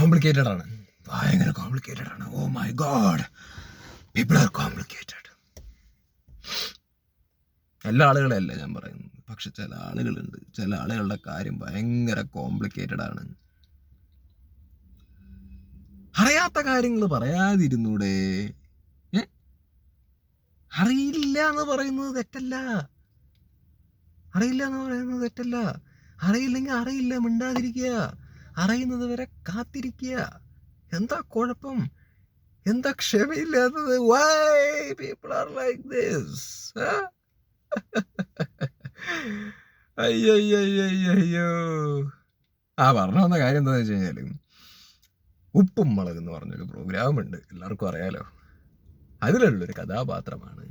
Complicated ആണ്. ഭയങ്കര complicated ആണ്. ഓ my god people are complicated എല്ലാ ആളുകളെയല്ല ഞാൻ പറയുന്നത്? പക്ഷെ ചില ആളുകളുണ്ട്. ചില ആളുകളുടെ കാര്യം ഭയങ്കര കോംപ്ലിക്കേറ്റഡ് ആണ്. അറിയാത്ത കാര്യങ്ങൾ പറയാതിരുന്നൂടെ? അറിയില്ല എന്ന് പറയുന്നത് തെറ്റല്ല. അറിയില്ല എന്ന് പറയുന്നത് തെറ്റല്ല. അറിയില്ലെങ്കിൽ അറിയില്ല മിണ്ടാതിരിക്കുക. അറിയുന്നത് വരെ കാത്തിരിക്കുക. എന്താ കുഴപ്പം? എന്താ ക്ഷമയില്ലാത്തത്? Why people are like this അയ്യോ ആ പറഞ്ഞു വന്ന കാര്യം എന്താണെന്ന് വെച്ച് കഴിഞ്ഞാൽ ഉപ്പും മുളക് എന്ന് പറഞ്ഞൊരു പ്രോഗ്രാമുണ്ട് എല്ലാവർക്കും അറിയാലോ. അതിലുള്ളൊരു കഥാപാത്രമാണ്.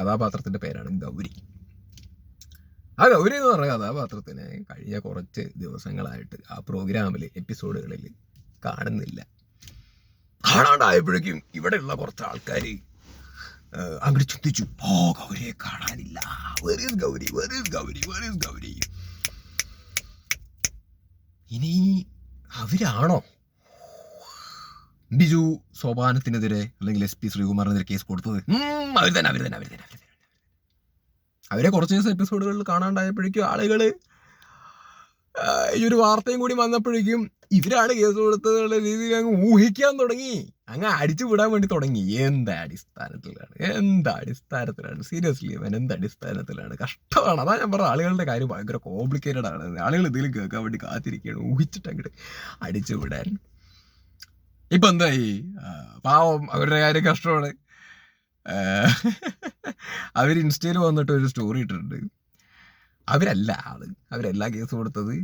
കഥാപാത്രത്തിന്റെ പേരാണ് ഗൗരി. ആ ഗൗരി എന്ന് പറഞ്ഞ കഥാപാത്രത്തിനെ കഴിഞ്ഞ കുറച്ച് ദിവസങ്ങളായിട്ട് ആ പ്രോഗ്രാമിൽ എപ്പിസോഡുകളിൽ കാണുന്നില്ല. കാണാണ്ടായപ്പോഴേക്കും ഇവിടെയുള്ള കുറച്ച് ആൾക്കാർ അങ്ങോട്ട് ചിന്തിച്ചു ഓ ഗൗരിയെ കാണാനില്ല. വെറിയ ഗൗരി? വെറിയ ഗൗരി? വെറിയ ഗൗരി? ഇനി അവരാണോ? ബിജു സോപാനത്തിനെതിരെ അല്ലെങ്കിൽ എസ് പി ശ്രീകുമാറിനെതിരെ കേസ് കൊടുത്തത്? അവർ തന്നെ അവർ തന്നെ അവർ തന്നെ. അവരെ കുറച്ച് ദിവസം എപ്പിസോഡുകളിൽ കാണാണ്ടായപ്പോഴേക്കും ആളുകൾ ഈ ഒരു വാർത്തയും കൂടി വന്നപ്പോഴേക്കും ഇവരാണ് കേസ് കൊടുത്തതെന്നുള്ള രീതിയിൽ അങ്ങ് ഊഹിക്കാൻ തുടങ്ങി. അങ്ങ് അടിച്ചു വിടാൻ വേണ്ടി തുടങ്ങി. എന്ത് അടിസ്ഥാനത്തിലാണ്? എന്ത് അടിസ്ഥാനത്തിലാണ്? സീരിയസ്ലി അവൻ എന്ത് അടിസ്ഥാനത്തിലാണ്? കഷ്ടമാണ്. അതാ ഞാൻ പറഞ്ഞ ആളുകളുടെ കാര്യം ഭയങ്കര കോംപ്ലിക്കേറ്റഡ് ആണ്. ആളുകൾ ഇതിലും കേൾക്കാൻ വേണ്ടി കാത്തിരിക്കുകയാണ്. ഊഹിച്ചിട്ട് അങ്ങോട്ട് അടിച്ചു വിടാൻ. ഇപ്പൊ എന്തായി? പാവം അവരുടെ കാര്യം കഷ്ടമാണ്. അവർ ഇൻസ്റ്റയിൽ വന്നിട്ട് ഒരു സ്റ്റോറി ഇട്ടിട്ടുണ്ട്. അവരല്ല ആൾ. അവരെല്ലാ കേസ് കൊടുത്തത്.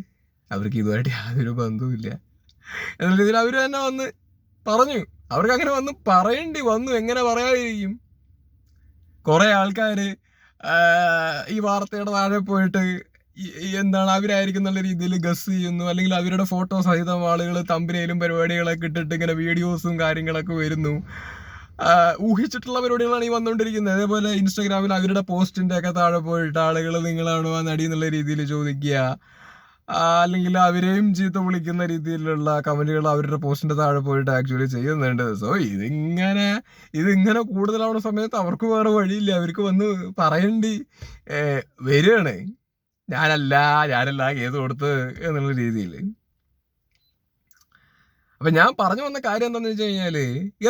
അവർക്ക് ഇതുമായിട്ട് യാതൊരു ബന്ധവുമില്ല എന്ന രീതിയിൽ അവർ തന്നെ വന്ന് പറഞ്ഞു. അവർക്ക് അങ്ങനെ വന്ന് പറയേണ്ടി വന്നു. എങ്ങനെ പറയാതിരിക്കും? കുറെ ആൾക്കാര് ഈ വാർത്തയുടെ താഴെ പോയിട്ട് എന്താണ് അവരായിരിക്കും എന്നുള്ള രീതിയിൽ ഗസ് ചെയ്യുന്നു. അല്ലെങ്കിൽ അവരുടെ ഫോട്ടോ സഹിതം ആളുകൾ തമ്പനയിലും പരിപാടികളൊക്കെ ഇട്ടിട്ട് ഇങ്ങനെ വീഡിയോസും കാര്യങ്ങളൊക്കെ വരുന്നു. ഊഹിച്ചിട്ടുള്ള പരിപാടികളാണ് ഈ വന്നുകൊണ്ടിരിക്കുന്നത്. അതേപോലെ ഇൻസ്റ്റാഗ്രാമിൽ അവരുടെ പോസ്റ്റിന്റെ ഒക്കെ താഴെ പോയിട്ട് ആളുകൾ നിങ്ങളാണോ ആ നടി എന്നുള്ള രീതിയിൽ ചോദിക്കുക. അല്ലെങ്കിൽ അവരെയും ചീത്ത വിളിക്കുന്ന രീതിയിലുള്ള കമന്റുകൾ അവരുടെ പോസ്റ്റിന്റെ താഴെ പോയിട്ട് ആക്ച്വലി ചെയ്യുന്നുണ്ട്. സോ ഇതിങ്ങനെ ഇതിങ്ങനെ കൂടുതലാവുന്ന സമയത്ത് അവർക്ക് വേറെ വഴിയില്ല. അവർക്ക് വന്ന് പറയേണ്ടി വരികയാണ്. ഞാനല്ല ഞാനല്ല കേസ് കൊടുത്ത് എന്നുള്ള രീതിയിൽ. അപ്പൊ ഞാൻ പറഞ്ഞു വന്ന കാര്യം എന്താന്ന് വെച്ച് കഴിഞ്ഞാൽ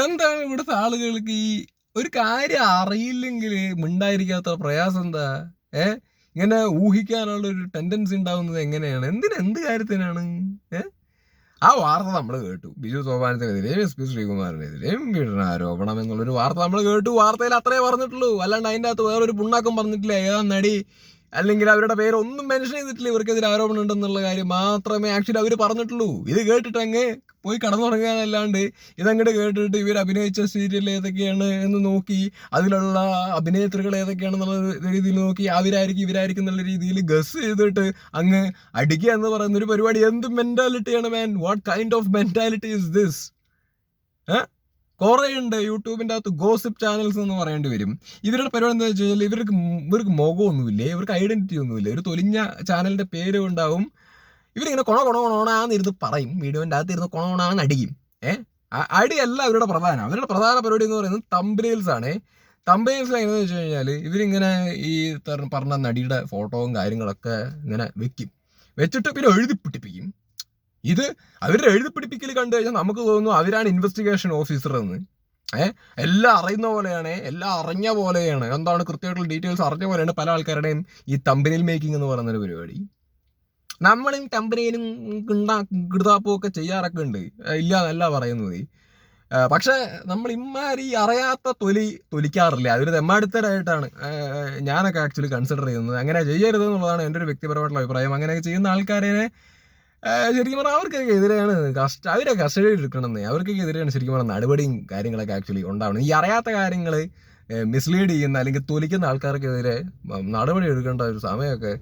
എന്താണ് ഇവിടുത്തെ ആളുകൾക്ക് ഈ ഒരു കാര്യം അറിയില്ലെങ്കിൽ മിണ്ടായിരിക്കാത്ത പ്രയാസം എന്താ? ഏ? ഇങ്ങനെ ഊഹിക്കാനുള്ള ഒരു ടെൻഡൻസി ഉണ്ടാവുന്നത് എങ്ങനെയാണ്? എന്തിന് എന്ത് കാര്യത്തിനാണ്? ഏ? ആ വാർത്ത നമ്മൾ കേട്ടു. ബിജു സോപാനത്തിനെതിരെയും എസ് പി ശ്രീകുമാറിനെതിരെയും ആരോപണം എന്നുള്ളൊരു വാർത്ത നമ്മൾ കേട്ടു. വാർത്തയിൽ അത്രേ പറഞ്ഞിട്ടുള്ളൂ. അല്ലാണ്ട് അതിന്റെ അകത്ത് വേറൊരു പുണ്ണാക്കം പറഞ്ഞിട്ടില്ല. ഏതാ നടി? അല്ലെങ്കിൽ അവരുടെ പേര് ഒന്നും മെൻഷൻ ചെയ്തിട്ടില്ല. ഇവർക്കെതിരെ ആരോപണം ഉണ്ടെന്നുള്ള കാര്യം മാത്രമേ ആക്ച്വലി അവർ പറഞ്ഞിട്ടുള്ളൂ. ഇത് കേട്ടിട്ട് അങ്ങ് പോയി കടന്നുറങ്ങാനല്ലാണ്ട് ഇതങ്ങോട്ട് കേട്ടിട്ട് ഇവർ അഭിനയിച്ച സീരിയൽ ഏതൊക്കെയാണ് എന്ന് നോക്കി അതിലുള്ള അഭിനേത്രികൾ ഏതൊക്കെയാണെന്നുള്ള രീതിയിൽ നോക്കി അവരായിരിക്കും ഇവരായിരിക്കും എന്നുള്ള രീതിയിൽ ഗസ് ചെയ്തിട്ട് അങ്ങ് അടിക്കുക എന്ന് പറയുന്ന ഒരു പരിപാടി എന്ത് മെന്റാലിറ്റിയാണ് man what kind of mentality is this കുറേ ഉണ്ട് യൂട്യൂബിന്റെ അകത്ത് ഗോസിപ്പ് ചാനൽസ് എന്ന് പറയേണ്ടി വരും. ഇവരുടെ പരിപാടി എന്താ വെച്ച് കഴിഞ്ഞാൽ ഇവർക്ക് ഇവർക്ക് മുഖമൊന്നുമില്ല ഇവർക്ക് ഐഡന്റിറ്റി ഒന്നുമില്ല. ഒരു തൊലിഞ്ഞ ചാനലിന്റെ പേര് ഉണ്ടാവും ഇവരിങ്ങനെ കൊണ കൊണ കൊണോണാന്ന് ഇരുന്ന് പറയും. വീഡിയോന്റെ ഇരുന്ന് കൊണോണാന്ന് അടിക്കും. ഏഹ് അടിയല്ല അവരുടെ പ്രധാനം. അവരുടെ പ്രധാന പരിപാടി എന്ന് പറയുന്നത് തമ്പനെയിൽസ് ആണ്. തമ്പനെയിൽസ് എങ്ങനെയാണെന്ന് വെച്ച് കഴിഞ്ഞാൽ ഇവരിങ്ങനെ ഈ പറഞ്ഞ നടിയുടെ ഫോട്ടോയും കാര്യങ്ങളൊക്കെ ഇങ്ങനെ വെക്കും. വെച്ചിട്ട് പിന്നെ എഴുതി പിടിപ്പിക്കും. ഇത് അവരുടെ എഴുതി പിടിപ്പിക്കൽ കണ്ടു കഴിഞ്ഞാൽ നമുക്ക് തോന്നുന്നു അവരാണ് ഇൻവെസ്റ്റിഗേഷൻ ഓഫീസർ എന്ന്. ഏഹ് എല്ലാം അറിയുന്ന പോലെയാണ് എല്ലാം അറിഞ്ഞ പോലെയാണ്. എന്താണ് കൃത്യമായിട്ടുള്ള ഡീറ്റെയിൽസ് അറിഞ്ഞ പോലെയാണ് പല ആൾക്കാരുടെയും ഈ തമ്പനിൽ മേക്കിംഗ് എന്ന് പറയുന്നൊരു പരിപാടി. നമ്മളും തമ്പനിയിലും കിടുതാപ്പും ഒക്കെ ചെയ്യാറൊക്കെ ഉണ്ട്. ഇല്ല എന്നല്ല പറയുന്നത്. പക്ഷെ നമ്മൾ ഇമ്മാരി അറിയാത്ത തൊലി തൊലിക്കാറില്ല? അതൊരു തെമ്മാടിത്തരായിട്ടാണ്. ഞാനൊക്കെ ആക്ച്വലി കൺസിഡർ ചെയ്യുന്നത്. അങ്ങനെ ചെയ്യരുത് എന്നുള്ളതാണ് എന്റെ ഒരു വ്യക്തിപരമായിട്ടുള്ള അഭിപ്രായം. അങ്ങനെയൊക്കെ ചെയ്യുന്ന ആൾക്കാരെ ശരിക്കും പറഞ്ഞാൽ അവർക്കൊക്കെ എതിരെയാണ് കഷ്ട അവരെ കസ്റ്റഡിയിൽ എടുക്കണമെന്ന് അവർക്കൊക്കെ എതിരെയാണ് ശരിക്കും പറഞ്ഞാൽ നടപടിയും കാര്യങ്ങളൊക്കെ ആക്ച്വലി ഉണ്ടാവണം. ഈ അറിയാത്ത കാര്യങ്ങൾ മിസ്ലീഡ് ചെയ്യുന്ന അല്ലെങ്കിൽ തൊലിക്കുന്ന ആൾക്കാർക്കെതിരെ നടപടി എടുക്കേണ്ട ഒരു സമയമൊക്കെ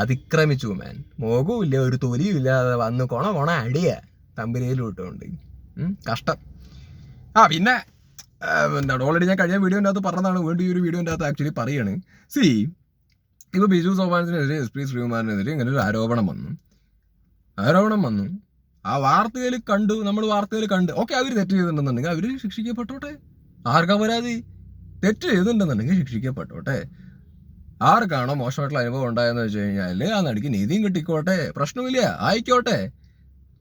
അതിക്രമിച്ചു മാൻ മോഹവും ഇല്ല ഒരു തൊലിയും ഇല്ലാതെ വന്ന് കൊണ കൊണ അടിയ വിട്ടുകൊണ്ട് കഷ്ടം. ആ പിന്നെ എന്താണ് ഓൾറെഡി ഞാൻ കഴിഞ്ഞ വീഡിയോന്റെ അകത്ത് പറഞ്ഞതാണ് വീണ്ടും ഈ ഒരു വീഡിയോന്റെ അകത്ത് ആക്ച്വലി പറയുകയാണ് സി ഇപ്പോൾ ബിജു സോപാനത്തിനെതിരെ എസ് പി ശ്രീകുമാറിനെതിരെ ഇങ്ങനെ ഒരു ആരോപണം വന്നു. ആരോപണം വന്നു. ആ വാർത്തയിൽ കണ്ടു നമ്മൾ വാർത്തയിൽ കണ്ട്. ഓക്കെ അവർ തെറ്റ് ചെയ്തിട്ടുണ്ടെന്നുണ്ടെങ്കിൽ അവർ ശിക്ഷിക്കപ്പെട്ടോട്ടെ? ആർക്കാ പരാതി? തെറ്റ് ചെയ്തിട്ടുണ്ടെന്നുണ്ടെങ്കിൽ ശിക്ഷിക്കപ്പെട്ടോട്ടെ? ആർക്കാണോ മോശമായിട്ടുള്ള അനുഭവം ഉണ്ടായെന്ന് വെച്ച് കഴിഞ്ഞാൽ ആ നടിക്ക് നീതിയും കിട്ടിക്കോട്ടെ? പ്രശ്നമില്ല ആയിക്കോട്ടെ.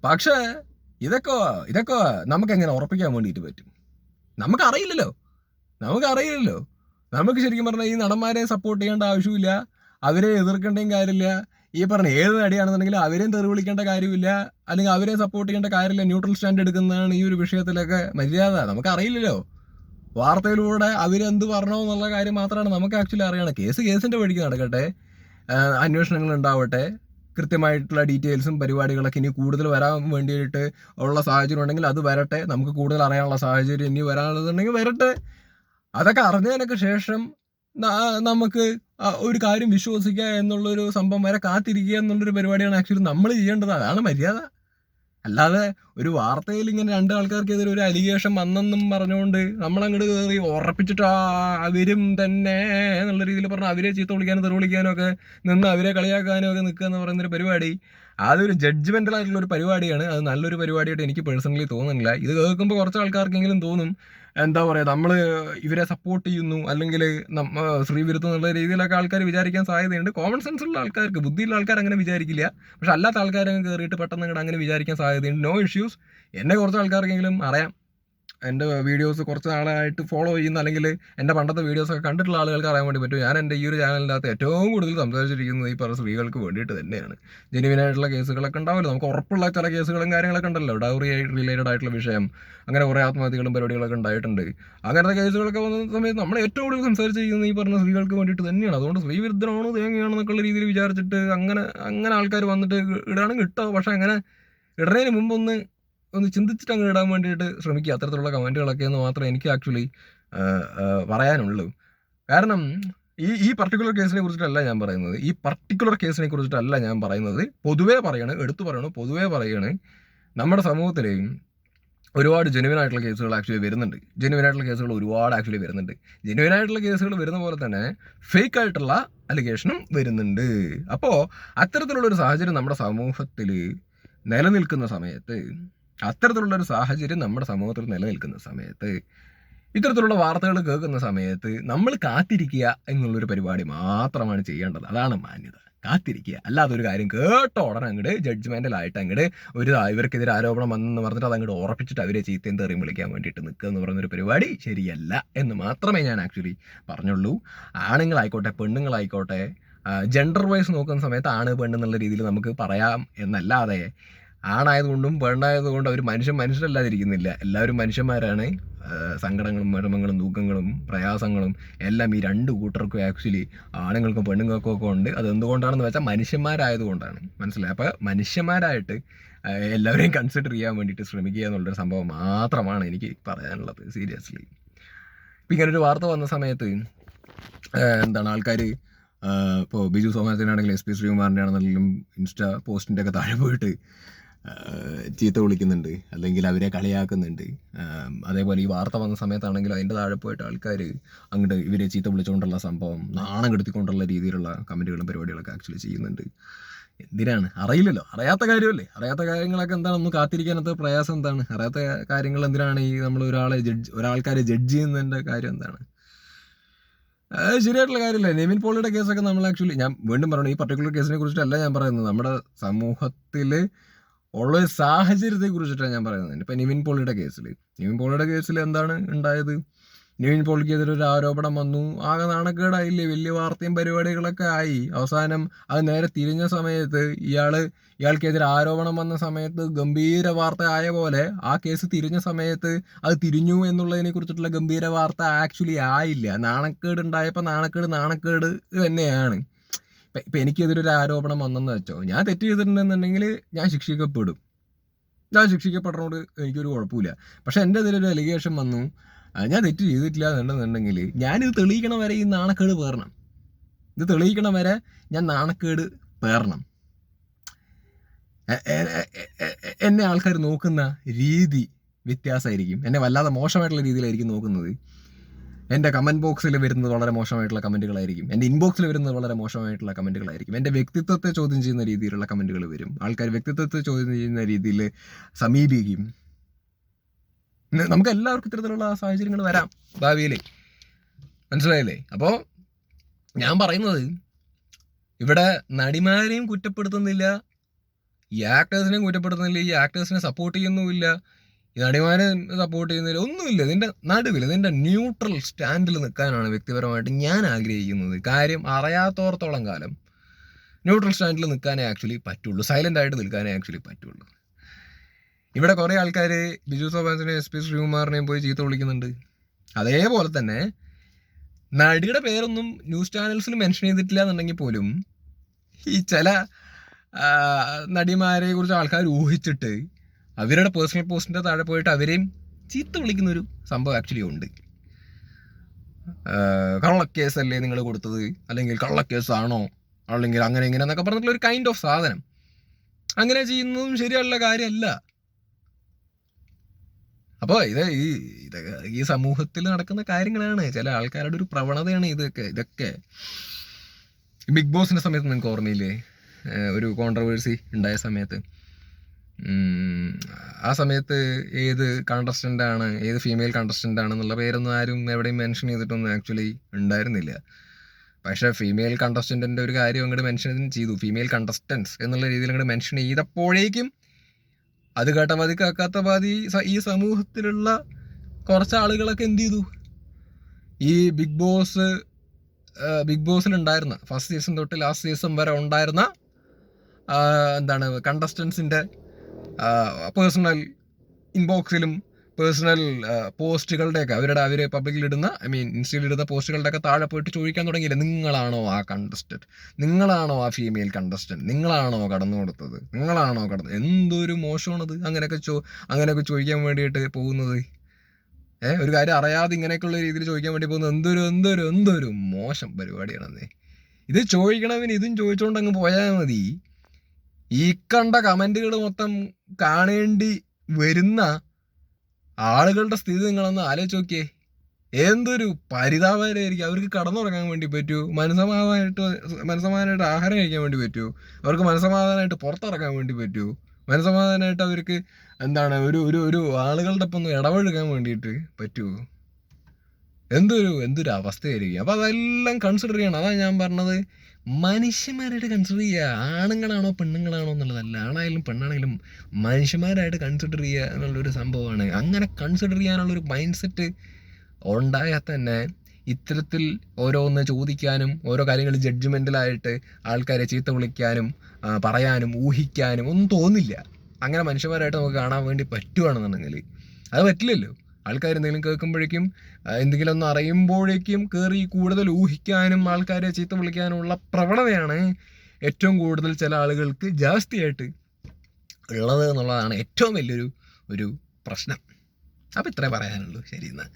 പക്ഷേ ഇതൊക്കെ ഇതൊക്കെ നമുക്ക് എങ്ങനെ ഉറപ്പിക്കാൻ വേണ്ടിയിട്ട് പറ്റും? നമുക്കറിയില്ലല്ലോ. നമുക്കറിയില്ലല്ലോ. നമുക്ക് ശരിക്കും പറഞ്ഞാൽ ഈ നടന്മാരെ സപ്പോർട്ട് ചെയ്യേണ്ട ആവശ്യമില്ല അവരെ എതിർക്കേണ്ടയും കാര്യമില്ല. ഈ പറഞ്ഞ ഏത് നടിയാണെന്നുണ്ടെങ്കിലും അവരെയും തെറി വിളിക്കേണ്ട കാര്യമില്ല. അല്ലെങ്കിൽ അവരെ സപ്പോർട്ട് ചെയ്യേണ്ട കാര്യമില്ല. ന്യൂട്രൽ സ്റ്റാൻഡ് എടുക്കുന്നതാണ് ഈ ഒരു വിഷയത്തിലൊക്കെ മര്യാദ. നമുക്കറിയില്ലല്ലോ. വാർത്തയിലൂടെ അവരെന്ത് പറഞ്ഞോ എന്നുള്ള കാര്യം മാത്രമാണ് നമുക്ക് ആക്ച്വലി അറിയണം കേസ് കേസിന്റെ വഴിക്ക് നടക്കട്ടെ. അന്വേഷണങ്ങൾ ഉണ്ടാവട്ടെ. കൃത്യമായിട്ടുള്ള ഡീറ്റെയിൽസും പരിപാടികളൊക്കെ ഇനി കൂടുതൽ വരാൻ വേണ്ടിയിട്ട് ഉള്ള സാഹചര്യം ഉണ്ടെങ്കിൽ അത് വരട്ടെ. നമുക്ക് കൂടുതൽ അറിയാനുള്ള സാഹചര്യം ഇനി വരാനുള്ളതുണ്ടെങ്കിൽ വരട്ടെ. അതൊക്കെ അറിഞ്ഞതിനൊക്കെ ശേഷം നമുക്ക് ഒരു കാര്യം വിശ്വസിക്കുക എന്നുള്ളൊരു സംഭവം വരെ കാത്തിരിക്കുക എന്നുള്ളൊരു പരിപാടിയാണ് ആക്ച്വലി നമ്മൾ ചെയ്യേണ്ടത്. അതാണ് മര്യാദ. അല്ലാതെ ഒരു വാർത്തയിൽ ഇങ്ങനെ രണ്ട് ആൾക്കാർക്കെതിരെ ഒരു അലിഗേഷൻ വന്നെന്നും പറഞ്ഞുകൊണ്ട് നമ്മളങ്ങോട്ട് കയറി ഉറപ്പിച്ചിട്ട് അവരും തന്നെ എന്നുള്ള രീതിയിൽ പറഞ്ഞാൽ അവരെ ചീത്ത വിളിക്കാനും തെറി വിളിക്കാനും ഒക്കെ നിന്ന് അവരെ കളിയാക്കാനും ഒക്കെ നിൽക്കുക എന്ന് പറയുന്നൊരു പരിപാടി അതൊരു ജഡ്ജ്മെന്റൽ ആയിട്ടുള്ള ഒരു പരിപാടിയാണ്. അത് നല്ലൊരു പരിപാടിയായിട്ട് എനിക്ക് പേഴ്സണലി തോന്നുന്നില്ല. ഇത് കേൾക്കുമ്പോൾ കുറച്ച് ആൾക്കാർക്കെങ്കിലും തോന്നും. എന്താ പറയുക നമ്മൾ ഇവരെ സപ്പോർട്ട് ചെയ്യുന്നു. അല്ലെങ്കിൽ ശ്രീവിരുദ്ധം എന്നുള്ള രീതിയിലൊക്കെ ആൾക്കാർ വിചാരിക്കാൻ സാധ്യതയുണ്ട്. കോമൺ സെൻസ് ഉള്ള ആൾക്കാർക്ക് ബുദ്ധിയുള്ള ആൾക്കാർ അങ്ങനെ വിചാരിക്കില്ല. പക്ഷെ അല്ലാത്ത ആൾക്കാരങ്ങ് കയറിയിട്ട് പെട്ടെന്ന് അങ്ങനെ വിചാരിക്കാൻ സാധ്യതയുണ്ട്. നോ ഇഷ്യൂസ് എന്നെ കുറച്ച് ആൾക്കാർക്കെങ്കിലും അറിയാം. എന്റെ വീഡിയോസ് കുറച്ച് നാളായിട്ട് ഫോളോ ചെയ്യുന്ന അല്ലെങ്കിൽ എന്റെ പണ്ടത്തെ വീഡിയോസൊക്കെ കണ്ടിട്ടുള്ള ആളുകൾക്ക് അറിയാൻ വേണ്ടി പറ്റും. ഞാൻ എന്റെ ഈ ഒരു ചാനലിനകത്ത് ഏറ്റവും കൂടുതൽ സംസാരിച്ചിരിക്കുന്നത് ഈ പറഞ്ഞ സ്ത്രീകൾക്ക് വേണ്ടിയിട്ട് തന്നെയാണ്. ജെനുവിനായിട്ടുള്ള കേസുകളൊക്കെ ഉണ്ടാവില്ല നമുക്ക് ഉറപ്പുള്ള ചില കേസുകളും കാര്യങ്ങളൊക്കെ ഉണ്ടല്ലോ. ഡൗറി റിലേറ്റഡ് ആയിട്ടുള്ള വിഷയം അങ്ങനെ കുറേ ആത്മഹത്യകളും പരിപാടികളൊക്കെ ഉണ്ടായിട്ടുണ്ട്. അങ്ങനത്തെ കേസുകളൊക്കെ വന്ന സമയത്ത് നമ്മൾ ഏറ്റവും കൂടുതൽ സംസാരിച്ചിരിക്കുന്നത് ഈ പറഞ്ഞ സ്ത്രീകൾക്ക് വേണ്ടിയിട്ട് തന്നെയാണ്. അതുകൊണ്ട് സ്ത്രീ വിരുദ്ധനാണോ തേങ്ങയാണെന്നൊക്കെയുള്ള രീതിയിൽ വിചാരിച്ചിട്ട് അങ്ങനെ അങ്ങനെ ആൾക്കാർ വന്നിട്ട് ഇടാനും ഇട്ടോ പക്ഷേ അങ്ങനെ ഇടുന്നതിന് മുമ്പ് ഒന്ന് ചിന്തിച്ചിട്ട് അങ്ങ് ഇടാൻ വേണ്ടിയിട്ട് ശ്രമിക്കുക. അത്തരത്തിലുള്ള കമന്റുകളൊക്കെ എന്ന് മാത്രമേ എനിക്ക് ആക്ച്വലി പറയാനുള്ളൂ. കാരണം ഈ ഈ പർട്ടിക്കുലർ കേസിനെ കുറിച്ചിട്ടല്ല ഞാൻ പറയുന്നത്. ഈ പർട്ടിക്കുലർ കേസിനെ കുറിച്ചിട്ടല്ല ഞാൻ പറയുന്നത്. പൊതുവേ പറയാണ് എടുത്തു പറയണു പൊതുവേ പറയാണ്. നമ്മുടെ സമൂഹത്തിൽ ഒരുപാട് ജെനുവിൻ ആയിട്ടുള്ള കേസുകൾ ആക്ച്വലി വരുന്നുണ്ട്. ജെനുവിൻ ആയിട്ടുള്ള കേസുകൾ ഒരുപാട് ആക്ച്വലി വരുന്നുണ്ട്. ജെനുവിൻ ആയിട്ടുള്ള കേസുകൾ വരുന്ന പോലെ തന്നെ ഫേക്ക് ആയിട്ടുള്ള അലിഗേഷനും വരുന്നുണ്ട്. അപ്പോൾ അത്തരത്തിലുള്ള ഒരു സാഹചര്യം നമ്മുടെ സമൂഹത്തിൽ നിലനിൽക്കുന്ന സമയത്ത് അത്തരത്തിലുള്ള ഒരു സാഹചര്യം നമ്മുടെ സമൂഹത്തിൽ നിലനിൽക്കുന്ന സമയത്ത് ഇത്തരത്തിലുള്ള വാർത്തകൾ കേൾക്കുന്ന സമയത്ത് നമ്മൾ കാത്തിരിക്കുക എന്നുള്ളൊരു പരിപാടി മാത്രമാണ് ചെയ്യേണ്ടത്. അതാണ് മാന്യത. കാത്തിരിക്കുക. അല്ലാതെ ഒരു കാര്യം കേട്ട ഉടനെ അങ്ങോട്ട് ജഡ്ജ്മെന്റലായിട്ട് അങ്ങോട്ട് ഒരു ഇവർക്കെതിരെ ആരോപണം വന്നെന്ന് പറഞ്ഞിട്ട് അത് അങ്ങോട്ട് ഉറപ്പിച്ചിട്ട് അവരെ ചീത്തയും തെറിയും വിളിക്കാൻ വേണ്ടിയിട്ട് നിൽക്കുക എന്ന് പറയുന്നൊരു പരിപാടി ശരിയല്ല എന്ന് മാത്രമേ ഞാൻ ആക്ച്വലി പറഞ്ഞുള്ളൂ. ആണുങ്ങളായിക്കോട്ടെ പെണ്ണുങ്ങളായിക്കോട്ടെ ജെൻഡർ വൈസ് നോക്കുന്ന സമയത്ത് ആണ് പെണ്ണ് എന്നുള്ള രീതിയിൽ നമുക്ക് പറയാം എന്നല്ലാതെ ആണായതുകൊണ്ടും പെണ്ണായതുകൊണ്ടും അവർ മനുഷ്യൻ മനുഷ്യരല്ലാതിരിക്കുന്നില്ല. എല്ലാവരും മനുഷ്യന്മാരാണ്. സങ്കടങ്ങളും വിഷമങ്ങളും ദുഃഖങ്ങളും പ്രയാസങ്ങളും എല്ലാം ഈ രണ്ട് കൂട്ടർക്കും ആക്ച്വലി ആണുങ്ങൾക്കും പെണ്ണുങ്ങൾക്കും ഒക്കെ ഉണ്ട്. അത് എന്തുകൊണ്ടാണെന്ന് വെച്ചാൽ മനുഷ്യന്മാരായതുകൊണ്ടാണ്. മനസ്സിലായി? അപ്പോൾ മനുഷ്യന്മാരായിട്ട് എല്ലാവരെയും കൺസിഡർ ചെയ്യാൻ വേണ്ടിയിട്ട് ശ്രമിക്കുക എന്നുള്ളൊരു സംഭവം മാത്രമാണ് എനിക്ക് പറയാനുള്ളത് സീരിയസ്ലി ഇപ്പം ഇങ്ങനൊരു വാർത്ത വന്ന സമയത്ത് എന്താണ് ആൾക്കാർ ഇപ്പോൾ ബിജു സോമനാഥിനാണെങ്കിലും എസ് പി ശ്രീകുമാറിന്റെ ആണെന്നുണ്ടെങ്കിലും ഇൻസ്റ്റാ പോസ്റ്റിന്റെ ഒക്കെ താഴെ പോയിട്ട് ചീത്ത വിളിക്കുന്നുണ്ട്. അല്ലെങ്കിൽ അവരെ കളിയാക്കുന്നുണ്ട്. അതേപോലെ ഈ വാർത്ത വന്ന സമയത്താണെങ്കിൽ അതിന്റെ താഴെ പോയിട്ട് ആൾക്കാർ അങ്ങോട്ട് ഇവരെ ചീത്ത വിളിച്ചുകൊണ്ടുള്ള സംഭവം നാണം കെടുത്തിക്കൊണ്ടുള്ള രീതിയിലുള്ള കമന്റുകളും പരിപാടികളൊക്കെ ആക്ച്വലി ചെയ്യുന്നുണ്ട്. എന്തിനാണ്? അറിയില്ലല്ലോ. അറിയാത്ത കാര്യമല്ലേ? അറിയാത്ത കാര്യങ്ങളൊക്കെ എന്താണ്? ഒന്ന് കാത്തിരിക്കാനത്തെ പ്രയാസം എന്താണ്? അറിയാത്ത കാര്യങ്ങൾ എന്തിനാണ് ഈ നമ്മൾ ഒരാളെ ജഡ്ജ് ഒരാൾക്കാരെ ജഡ്ജ് ചെയ്യുന്നതിന്റെ കാര്യം എന്താണ്? ശരിയായിട്ടുള്ള കാര്യമില്ല? നെവിൻ പോളിയുടെ കേസൊക്കെ നമ്മൾ ആക്ച്വലി ഞാൻ വീണ്ടും പറയുന്നു ഈ പർട്ടിക്കുലർ കേസിനെ കുറിച്ചിട്ടല്ല ഞാൻ പറയുന്നത്. നമ്മുടെ സമൂഹത്തിൽ ഉള്ള ഒരു സാഹചര്യത്തെ കുറിച്ചിട്ടാണ് ഞാൻ പറയുന്നത്. ഇപ്പം നിവിൻ പോളിയുടെ കേസിൽ നിവിൻ പോളിയുടെ കേസിൽ എന്താണ് ഉണ്ടായത്? നിവിൻ പോളിക്കെതിരെ ഒരു ആരോപണം വന്നു. ആകെ നാണക്കേടായില്ലേ? വലിയ വാർത്തയും പരിപാടികളൊക്കെ ആയി. അവസാനം അത് നേരെ തിരിഞ്ഞ സമയത്ത് ഇയാൾ ഇയാൾക്കെതിരെ ആരോപണം വന്ന സമയത്ത് ഗംഭീര വാർത്ത ആയ പോലെ ആ കേസ് തിരിഞ്ഞ സമയത്ത് അത് തിരിഞ്ഞു എന്നുള്ളതിനെ കുറിച്ചിട്ടുള്ള ഗംഭീര വാർത്ത ആക്ച്വലി ആയില്ല. നാണക്കേട് ഉണ്ടായപ്പോൾ നാണക്കേട് നാണക്കേട് തന്നെയാണ്. ഇപ്പം ഇപ്പം എനിക്കെതിരെ ഒരു ആരോപണം വന്നെന്ന് വെച്ചോ. ഞാൻ തെറ്റ് ചെയ്തിട്ടുണ്ടെന്നുണ്ടെങ്കിൽ ഞാൻ ശിക്ഷിക്കപ്പെടും. ഞാൻ ശിക്ഷിക്കപ്പെടുന്നതുകൊണ്ട് എനിക്കൊരു കുഴപ്പമില്ല. പക്ഷെ എന്റെ എതിരെ ഒരു അലിഗേഷൻ വന്നു ഞാൻ തെറ്റ് ചെയ്തിട്ടില്ല എന്നുണ്ടെന്നുണ്ടെങ്കിൽ ഞാനിത് തെളിയിക്കണ വരെ ഈ നാണക്കേട് പേറണം. ഇത് തെളിയിക്കണ വരെ ഞാൻ നാണക്കേട് എ- എന്നെ ആൾക്കാർ നോക്കുന്ന രീതി വ്യത്യാസമായിരിക്കും. എന്നെ വല്ലാതെ മോശമായിട്ടുള്ള രീതിയിലായിരിക്കും നോക്കുന്നത്. എന്റെ കമന്റ് ബോക്സിൽ വരുന്നത് വളരെ മോശമായിട്ടുള്ള കമന്റുകളായിരിക്കും എന്റെ ഇൻബോക്സിൽ വരുന്നത് വളരെ മോശമായിട്ടുള്ള കമന്റുകളായിരിക്കും എന്റെ വ്യക്തിത്വത്തെ ചോദ്യം ചെയ്യുന്ന രീതിയിലുള്ള കമന്റുകൾ വരും. ആൾക്കാർ വ്യക്തിത്വത്തെ ചോദ്യം ചെയ്യുന്ന രീതിയിൽ സമീപിക്കും. നമുക്ക് എല്ലാവർക്കും ഇത്തരത്തിലുള്ള സാഹചര്യങ്ങൾ വരാം. ഭാവിയിൽ. മനസ്സിലായില്ലേ? അപ്പോൾ ഞാൻ പറയുന്നത് ഇവിടെ നടിമാരെയും കുറ്റപ്പെടുത്തുന്നില്ല. ഈ ആക്ടേഴ്സിനെയും കുറ്റപ്പെടുത്തുന്നില്ല. ഈ ആക്ടേഴ്സിനെ സപ്പോർട്ട് ചെയ്യുന്നുമില്ല. ഈ നടിമാരെ സപ്പോർട്ട് ചെയ്യുന്നതിൽ ഒന്നുമില്ല. ഇതിന്റെ നടുവിൽ ഇതിന്റെ ന്യൂട്രൽ സ്റ്റാൻഡിൽ നിൽക്കാനാണ് വ്യക്തിപരമായിട്ട് ഞാൻ ആഗ്രഹിക്കുന്നത്. കാര്യം അറിയാത്തോർത്തോളം കാലം ന്യൂട്രൽ സ്റ്റാൻഡിൽ നിൽക്കാനേ ആക്ച്വലി പറ്റുള്ളൂ. സൈലന്റ് ആയിട്ട് നിൽക്കാനേ ആക്ച്വലി പറ്റുള്ളൂ. ഇവിടെ കുറേ ആൾക്കാർ ബിജു സോബാസിനെയും എസ് പി ശ്രീകുമാറിനെയും പോയി ചീത്ത വിളിക്കുന്നുണ്ട്. അതേപോലെ തന്നെ നടിയുടെ പേരൊന്നും ന്യൂസ് ചാനൽസിൽ മെൻഷൻ ചെയ്തിട്ടില്ല എന്നുണ്ടെങ്കിൽ പോലും ഈ ചില നടിമാരെ കുറിച്ച് ആൾക്കാർ ഊഹിച്ചിട്ട് അവരുടെ പേഴ്സണൽ പോസ്റ്റിന്റെ താഴെ പോയിട്ട് അവരെയും ചീത്ത വിളിക്കുന്ന ഒരു സംഭവം ആക്ച്വലി ഉണ്ട്. കള്ളക്കേസല്ലേ നിങ്ങൾ കൊടുത്തത്? അല്ലെങ്കിൽ കള്ളക്കേസാണോ? അല്ലെങ്കിൽ അങ്ങനെ ഇങ്ങനെ എന്നൊക്കെ പറഞ്ഞിട്ടുള്ള ഒരു കൈൻഡ് ഓഫ് സാധനം. അങ്ങനെ ചെയ്യുന്നതും ശരിയുള്ള കാര്യമല്ല അപ്പോൾ ഇത് ഈ ഈ സമൂഹത്തിൽ നടക്കുന്ന കാര്യങ്ങളാണ്. ചില ആൾക്കാരുടെ ഒരു പ്രവണതയാണ് ഇതൊക്കെ ഇതൊക്കെ. ബിഗ് ബോസിന്റെ സമയത്ത് നിങ്ങൾക്ക് ഓർമ്മയില്ലേ? ഒരു കോൺട്രവേഴ്സി ഉണ്ടായ സമയത്ത്. ആ സമയത്ത് ഏത് കണ്ടസ്റ്റന്റ് ആണ് ഏത് ഫീമെയിൽ കണ്ടസ്റ്റന്റ് ആണ് എന്നുള്ള പേരൊന്നും ആരും എവിടെയും മെൻഷൻ ചെയ്തിട്ടൊന്നും ആക്ച്വലി ഉണ്ടായിരുന്നില്ല. പക്ഷേ ഫീമെയിൽ കണ്ടസ്റ്റന്റിന്റെ ഒരു കാര്യം അങ്ങോട്ട് മെൻഷൻ ചെയ്തു. ഫീമെയിൽ കണ്ടസ്റ്റൻസ് എന്നുള്ള രീതിയിൽ അങ്ങോട്ട് മെൻഷൻ ചെയ്തപ്പോഴേക്കും അത് കേട്ട പാതി കേൾക്കാത്ത ഈ സമൂഹത്തിലുള്ള കുറച്ച് ആളുകളൊക്കെ എന്ത് ചെയ്തു? ഈ ബിഗ് ബോസ് ബിഗ് ബോസിൽ ഉണ്ടായിരുന്ന ഫസ്റ്റ് സീസൺ തൊട്ട് ലാസ്റ്റ് സീസൺ വരെ ഉണ്ടായിരുന്ന എന്താണ് കണ്ടസ്റ്റൻസിന്റെ പേഴ്സണൽ ഇൻബോക്സിലും പേഴ്സണൽ പോസ്റ്റുകളുടെയൊക്കെ അവരുടെ അവർ പബ്ലിക്കിലിടുന്ന ഐ മീൻ ഇൻസ്റ്റയിലിടുന്ന പോസ്റ്റുകളുടെയൊക്കെ താഴെ പോയിട്ട് ചോദിക്കാൻ തുടങ്ങിയില്ല? നിങ്ങളാണോ ആ കണ്ടസ്റ്റന്റ് നിങ്ങളാണോ ആ ഫീമെയിൽ കണ്ടസ്റ്റന്റ് നിങ്ങളാണോ കടന്നു കൊടുത്തത്? നിങ്ങളാണോ കടന്നു എന്തൊരു മോശമാണത്? അങ്ങനെയൊക്കെ ചോ അങ്ങനെയൊക്കെ ചോദിക്കാൻ വേണ്ടിയിട്ട് പോകുന്നത്. ഏഹ് ഒരു കാര്യം അറിയാതെ ഇങ്ങനെയൊക്കെയുള്ള രീതിയിൽ ചോദിക്കാൻ വേണ്ടി പോകുന്നത് എന്തൊരു എന്തൊരു എന്തൊരു മോശം പരിപാടിയാണെന്നേ. ഇത് ചോദിക്കണവന് ഇതും ചോദിച്ചുകൊണ്ട് അങ്ങ് പോയാൽ മതി. ഈ കണ്ട കമന്റുകൾ മൊത്തം കാണേണ്ടി വരുന്ന ആളുകളുടെ സ്ഥിതി നിങ്ങളൊന്ന് ആലോചിച്ച് നോക്കിയേ. എന്തൊരു പരിതാപകരമായിരിക്കും അവർക്ക് കടന്നുറങ്ങാൻ വേണ്ടി പറ്റൂ. മനസമാധാനമായിട്ട് മനസമാധാനമായിട്ട് ആഹാരം കഴിക്കാൻ വേണ്ടി പറ്റൂ. അവർക്ക് മനസമാധാനമായിട്ട് പുറത്തിറങ്ങാൻ വേണ്ടി പറ്റൂ. മനസമാധാനമായിട്ട് അവർക്ക് എന്താണ് ഒരു ഒരു ഒരു ആളുകളുടെ ഒപ്പം ഒന്ന് ഇടപഴകാൻ വേണ്ടിയിട്ട് പറ്റുമോ എന്തൊരു എന്തൊരു അവസ്ഥയായിരിക്കും. അപ്പോൾ അതെല്ലാം കൺസിഡർ ചെയ്യണം. അതാണ് ഞാൻ പറഞ്ഞത്. മനുഷ്യന്മാരായിട്ട് കൺസിഡർ ചെയ്യുക. ആണുങ്ങളാണോ പെണ്ണുങ്ങളാണോ എന്നുള്ളതല്ല. ആണായാലും പെണ്ണാണെങ്കിലും മനുഷ്യന്മാരായിട്ട് കൺസിഡർ ചെയ്യുക എന്നുള്ളൊരു സംഭവമാണ്. അങ്ങനെ കൺസിഡർ ചെയ്യാനുള്ളൊരു മൈൻഡ് സെറ്റ് ഉണ്ടായാൽ തന്നെ ഇത്തരത്തിൽ ഓരോന്ന് ചോദിക്കാനും ഓരോ കാര്യങ്ങൾ ജഡ്ജ്മെന്റലായിട്ട് ആൾക്കാരെ ചീത്ത വിളിക്കാനും പറയാനും ഊഹിക്കാനും ഒന്നും തോന്നില്ല. അങ്ങനെ മനുഷ്യന്മാരായിട്ട് നമുക്ക് കാണാൻ വേണ്ടി പറ്റുവാണെന്നുണ്ടെങ്കിൽ. അത് പറ്റില്ലല്ലോ. ആൾക്കാർ എന്തെങ്കിലും കേൾക്കുമ്പോഴേക്കും എന്തെങ്കിലും ഒന്ന് അറിയുമ്പോഴേക്കും കയറി കൂടുതൽ ഊഹിക്കാനും ആൾക്കാരെ ചീത്ത വിളിക്കാനുമുള്ള പ്രവണതയാണ് ഏറ്റവും കൂടുതൽ ചില ആളുകൾക്ക് ജാസ്തിയായിട്ട് ഉള്ളത് എന്നുള്ളതാണ് ഏറ്റവും വലിയൊരു ഒരു പ്രശ്നം. അപ്പോൾ ഇത്രേ പറയാനുള്ളൂ. ശരി എന്നാൽ